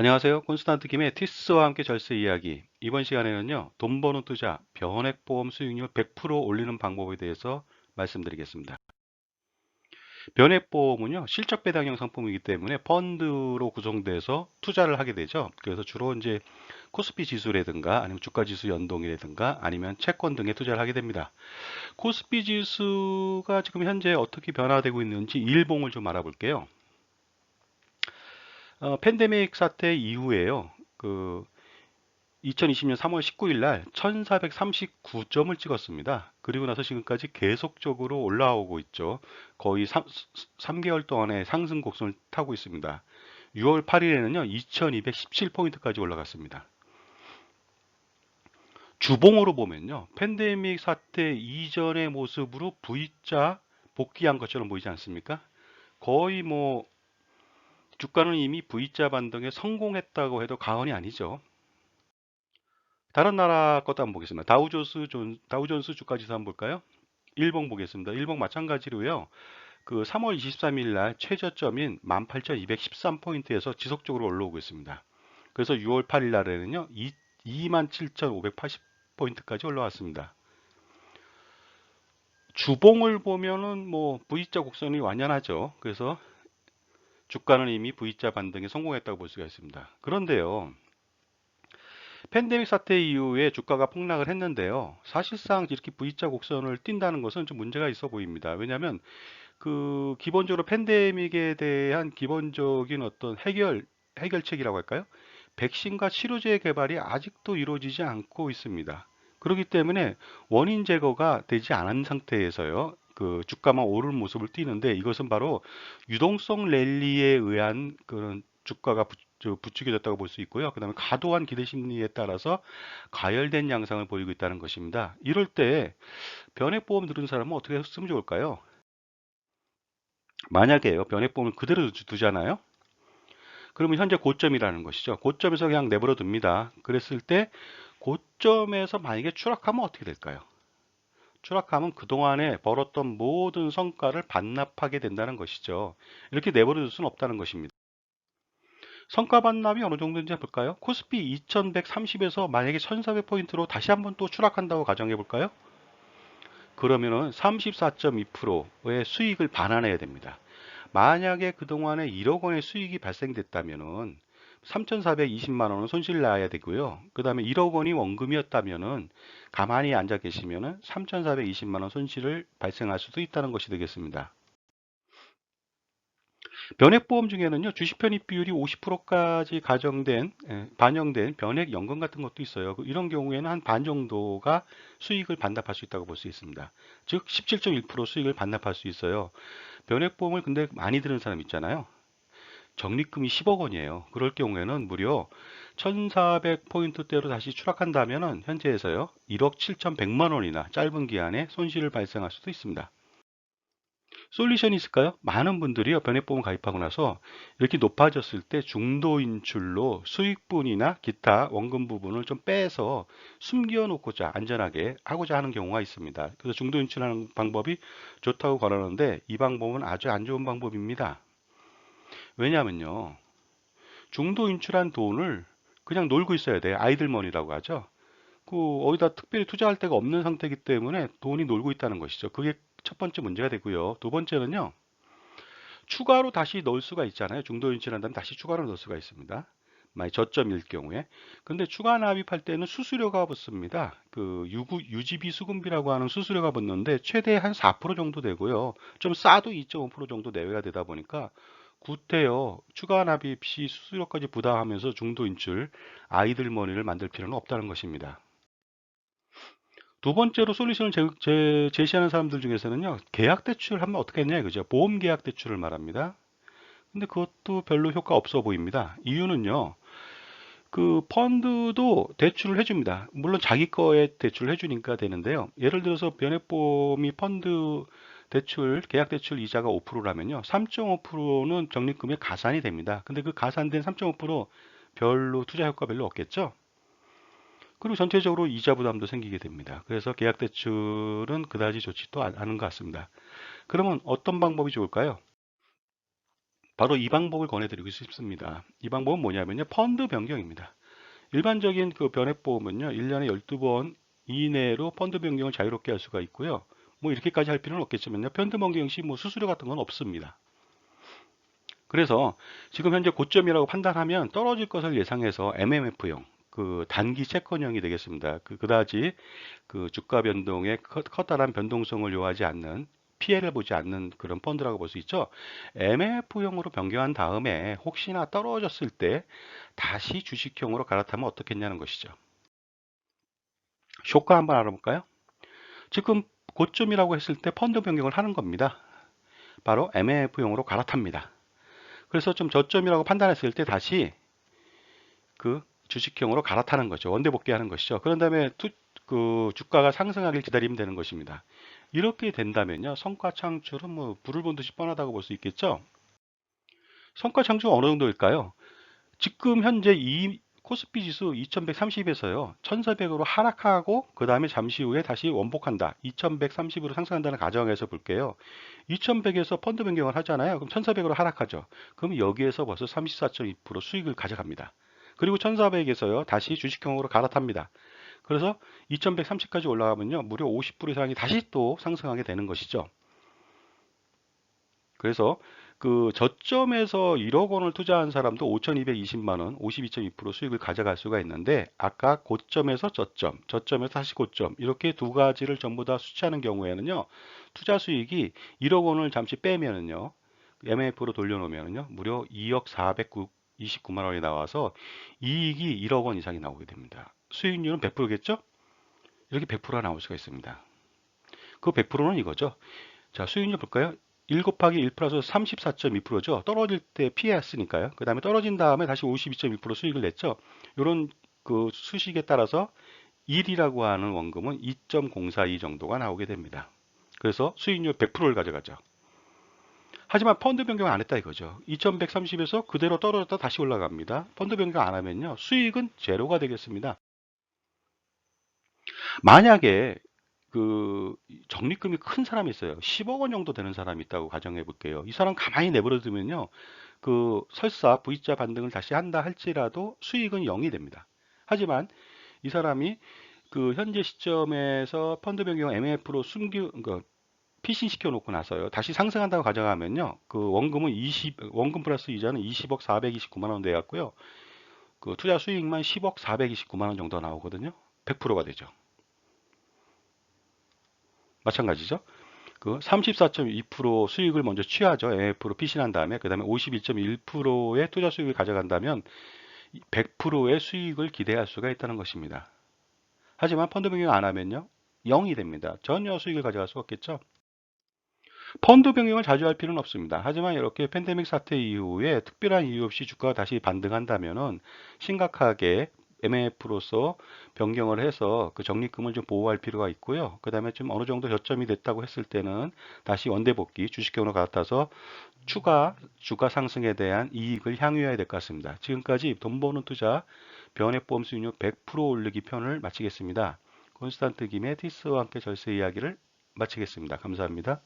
안녕하세요. 콘스탄트 김의 티스와 함께 절세 이야기. 이번 시간에는요, 돈 버는 투자, 변액보험 수익률 100% 올리는 방법에 대해서 말씀드리겠습니다. 변액보험은요, 실적 배당형 상품이기 때문에 펀드로 구성돼서 투자를 하게 되죠. 그래서 주로 이제 코스피 지수라든가 아니면 주가 지수 연동이라든가 아니면 채권 등에 투자를 하게 됩니다. 코스피 지수가 지금 현재 어떻게 변화되고 있는지 일봉을 좀 알아볼게요. 어, 팬데믹 사태 이후에요. 그 2020년 3월 19일 날 1439점을 찍었습니다. 그리고 나서 지금까지 계속적으로 올라오고 있죠. 거의 3, 3개월 동안의 상승 곡선을 타고 있습니다. 6월 8일에는요, 2217포인트까지 올라갔습니다. 주봉으로 보면요, 팬데믹 사태 이전의 모습으로 V자 복귀한 것처럼 보이지 않습니까? 거의 뭐 주가는 이미 V자 반등에 성공했다고 해도 과언이 아니죠. 다른 나라 것도 한번 보겠습니다. 다우존스 다우존스 주가 지수 한번 볼까요? 일본 보겠습니다. 일본 마찬가지로요. 그 3월 23일 날 최저점인 18,213포인트에서 지속적으로 올라오고 있습니다. 그래서 6월 8일 날에는요. 27,580포인트까지 올라왔습니다. 주봉을 보면은 뭐 V자 곡선이 완연하죠. 그래서 주가는 이미 V자 반등에 성공했다고 볼 수가 있습니다. 그런데요. 팬데믹 사태 이후에 주가가 폭락을 했는데요. 사실상 이렇게 V자 곡선을 띈다는 것은 좀 문제가 있어 보입니다. 왜냐하면 그 기본적으로 팬데믹에 대한 기본적인 어떤 해결 해결책이라고 할까요? 백신과 치료제 개발이 아직도 이루어지지 않고 있습니다. 그렇기 때문에 원인 제거가 되지 않은 상태에서요. 그 주가만 오를 모습을 띠는데 이것은 바로 유동성 랠리에 의한 그런 주가가 부, 부추겨졌다고 볼 수 있고요. 그 다음에 과도한 기대 심리에 따라서 가열된 양상을 보이고 있다는 것입니다. 이럴 때 변액보험 들은 사람은 어떻게 했으면 좋을까요? 만약에요. 변액보험을 그대로 두잖아요. 그러면 현재 고점이라는 것이죠. 고점에서 그냥 내버려 둡니다. 그랬을 때 고점에서 만약에 추락하면 어떻게 될까요? 추락하면 그동안에 벌었던 모든 성과를 반납하게 된다는 것이죠. 이렇게 내버려 둘 수는 없다는 것입니다. 성과 반납이 어느 정도인지 볼까요? 코스피 2130에서 만약에 1400포인트로 다시 한번 또 추락한다고 가정해 볼까요? 그러면은 34.2%의 수익을 반환해야 됩니다. 만약에 그동안에 1억 원의 수익이 발생됐다면은 3,420만 원은 손실 나야 되고요. 그 다음에 1억 원이 원금이었다면은 가만히 앉아 계시면은 3,420만 원 손실을 발생할 수도 있다는 것이 되겠습니다. 변액보험 중에는요 주식 편입 비율이 50%까지 가정된 예, 반영된 변액 연금 같은 것도 있어요 이런 경우에는 한 반 정도가 수익을 반납할 수 있다고 볼 수 있습니다 즉 17.1% 수익을 반납할 수 있어요 변액보험을 근데 많이 드는 사람 있잖아요 적립금이 10억 원이에요. 그럴 경우에는 무려 1400포인트대로 다시 추락한다면 현재에서요 1억 7100만 원이나 짧은 기간에 손실을 발생할 수도 있습니다. 솔루션이 있을까요? 많은 분들이요 변액보험 가입하고 나서 이렇게 높아졌을 때 중도 인출로 수익분이나 기타 원금 부분을 좀 빼서 숨겨 놓고자 안전하게 하고자 하는 경우가 있습니다. 그래서 중도 인출하는 방법이 좋다고 권하는데 이 방법은 아주 안 좋은 방법입니다. 왜냐하면요. 중도 인출한 돈을 그냥 놀고 있어야 돼요. 아이들머니라고 하죠. 그 어디다 특별히 투자할 데가 없는 상태이기 때문에 돈이 놀고 있다는 것이죠. 그게 첫 번째 문제가 되고요. 두 번째는요. 추가로 다시 넣을 수가 있잖아요. 중도 인출한다면 다시 추가로 넣을 수가 있습니다. 만약 저점일 경우에. 근데 추가 납입할 때는 수수료가 붙습니다. 그 유구, 유지비 수금비라고 하는 수수료가 붙는데 최대 한 4% 정도 되고요. 좀 싸도 2.5% 정도 내외가 되다 보니까 구태여 추가 납입 시 수수료까지 부담하면서 중도 인출 아이들 머니를 만들 필요는 없다는 것입니다. 두 번째로 솔루션을 제, 제, 제시하는 사람들 중에서는요 계약 대출 하면 어떻게 했냐 이거죠. 보험 계약 대출을 말합니다. 근데 그것도 별로 효과 없어 보입니다. 이유는요 그 펀드도 대출을 해줍니다. 물론 자기 거에 대출을 해주니까 되는데요. 예를 들어서 변액보험이 펀드 대출, 계약 대출 이자가 5%라면요. 3.5%는 적립금에 가산이 됩니다. 근데 그 가산된 3.5% 별로 투자 효과 별로 없겠죠? 그리고 전체적으로 이자 부담도 생기게 됩니다. 그래서 계약 대출은 그다지 좋지도 않은 것 같습니다. 그러면 어떤 방법이 좋을까요? 바로 이 방법을 권해드리고 싶습니다. 이 방법은 뭐냐면요. 펀드 변경입니다. 일반적인 그 변액보험은요. 1년에 12번 이내로 펀드 변경을 자유롭게 할 수가 있고요. 뭐 이렇게까지 할 필요는 없겠지만요. 펀드 변경 시뭐 수수료 같은 건 없습니다. 그래서 지금 현재 고점이라고 판단하면 떨어질 것을 예상해서 MMF형 그 단기 채권형이 되겠습니다. 그 그다지 그 주가 변동에 커- 커다란 변동성을 요하지 않는 피해를 보지 않는 그런 펀드라고 볼 수 있죠. MF형으로 변경한 다음에 혹시나 떨어졌을 때 다시 주식형으로 갈아타면 어떻겠냐는 것이죠. 효과 한번 알아볼까요? 지금 고점이라고 했을 때 펀드 변경을 하는 겁니다. 바로 MF형으로 갈아탑니다. 그래서 좀 저점이라고 판단했을 때 다시 그 주식형으로 갈아타는 거죠. 원대 복귀하는 것이죠. 그런 다음에 투, 그 주가가 상승하길 기다리면 되는 것입니다. 이렇게 된다면요. 성과 창출은 뭐 불을 본 듯이 뻔하다고 볼 수 있겠죠. 성과 창출 어느 정도일까요? 지금 현재 이 코스피 지수 2130에서요. 1400으로 하락하고 그 다음에 잠시 후에 다시 원복한다. 2130으로 상승한다는 가정에서 볼게요. 2100에서 펀드 변경을 하잖아요. 그럼 1400으로 하락하죠. 그럼 여기에서 벌써 34.2% 수익을 가져갑니다. 그리고 1400에서요. 다시 주식형으로 갈아탑니다. 그래서 2130까지 올라가면요. 무려 50% 이상이 다시 또 상승하게 되는 것이죠. 그래서 그 저점에서 1억 원을 투자한 사람도 5,220만 원, 52.2% 수익을 가져갈 수가 있는데 아까 고점에서 저점, 저점에서 다시 고점 이렇게 두 가지를 전부 다 수치하는 경우에는요. 투자 수익이 1억 원을 잠시 빼면은요. MF로 돌려놓으면은요. 무려 2억 429만 원이 나와서 이익이 1억 원 이상이 나오게 됩니다. 수익률은 100%겠죠? 이렇게 100%가 나올 수가 있습니다. 그 100%는 이거죠. 자, 수익률 볼까요? 1 곱하기 1 플러스 34.2%죠. 떨어질 때 피했으니까요. 그 다음에 떨어진 다음에 다시 52.1% 수익을 냈죠. 이런 그 수식에 따라서 1이라고 하는 원금은 2.042 정도가 나오게 됩니다. 그래서 수익률 100%를 가져가죠. 하지만 펀드 변경 안 했다 이거죠. 2130에서 그대로 떨어졌다 다시 올라갑니다. 펀드 변경 안 하면요. 수익은 제로가 되겠습니다. 만약에 그 적립금이 큰 사람이 있어요. 10억 원 정도 되는 사람이 있다고 가정해 볼게요. 이 사람 가만히 내버려 두면요. 그 설사 V자 반등을 다시 한다 할지라도 수익은 0이 됩니다. 하지만 이 사람이 그 현재 시점에서 펀드 변경 MF로 숨기 그러니까 피신 시켜 놓고 나서요. 다시 상승한다고 가정하면요. 그 원금은 20 원금 플러스 이자는 20억 429만 원 돼 갖고요. 그 투자 수익만 10억 429만 원 정도 나오거든요. 100%가 되죠. 마찬가지죠. 그 34.2% 수익을 먼저 취하죠. MF로 피신한 다음에 그 다음에 52.1%의 투자 수익을 가져간다면 100%의 수익을 기대할 수가 있다는 것입니다. 하지만 펀드 변경 안 하면요. 0이 됩니다. 전혀 수익을 가져갈 수 없겠죠. 펀드 변경을 자주 할 필요는 없습니다. 하지만 이렇게 팬데믹 사태 이후에 특별한 이유 없이 주가가 다시 반등한다면은 심각하게 MF로서 변경을 해서 그 적립금을 좀 보호할 필요가 있고요. 그 다음에 좀 어느 정도 저점이 됐다고 했을 때는 다시 원대 복귀 주식경으로 갈아타서 추가 주가 상승에 대한 이익을 향유해야 될 것 같습니다. 지금까지 돈 버는 투자 변액보험 수익률 100% 올리기 편을 마치겠습니다. 콘스탄트 김의 티스와 함께 절세 이야기를 마치겠습니다. 감사합니다.